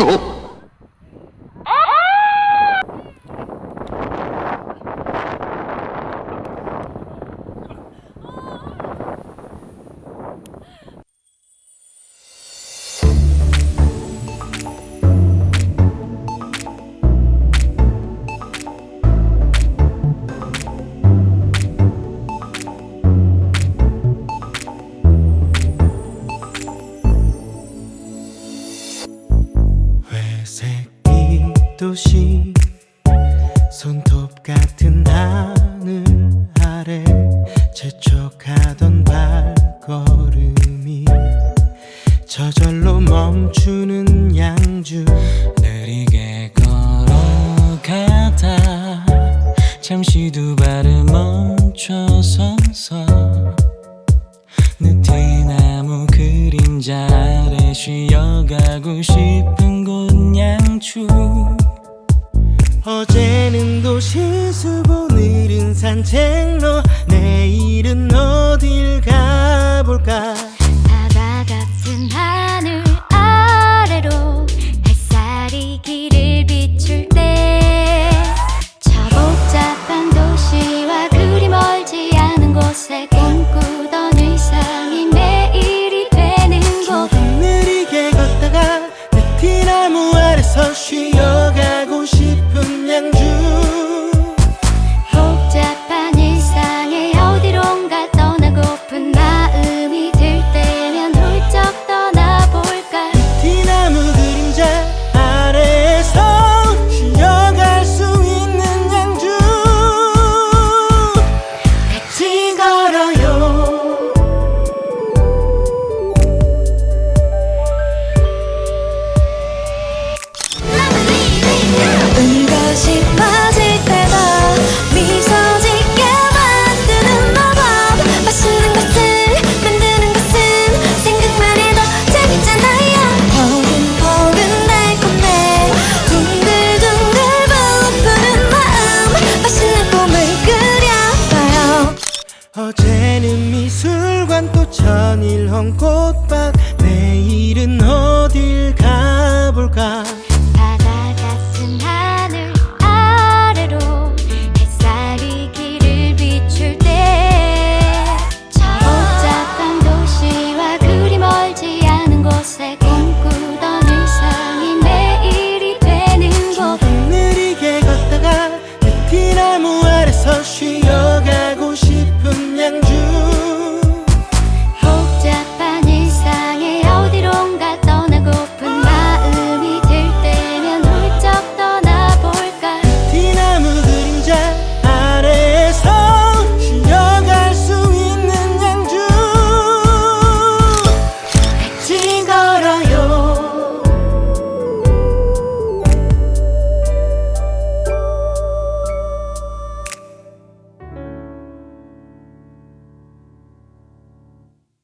어? 회색 이 도시 손톱 같은 하늘 아래 재촉하던 발걸음이 저절로 멈추는 양주. 느리게 걸어가다 잠시 두 발을 멈춰서서 느티나무 그림자 아래 쉬어가고 싶은 곳 양주. 어제는 도시숲 오늘은 산책로 내일은 어딜 가볼까 어제는 미술관 또 천일 헌 꽃밭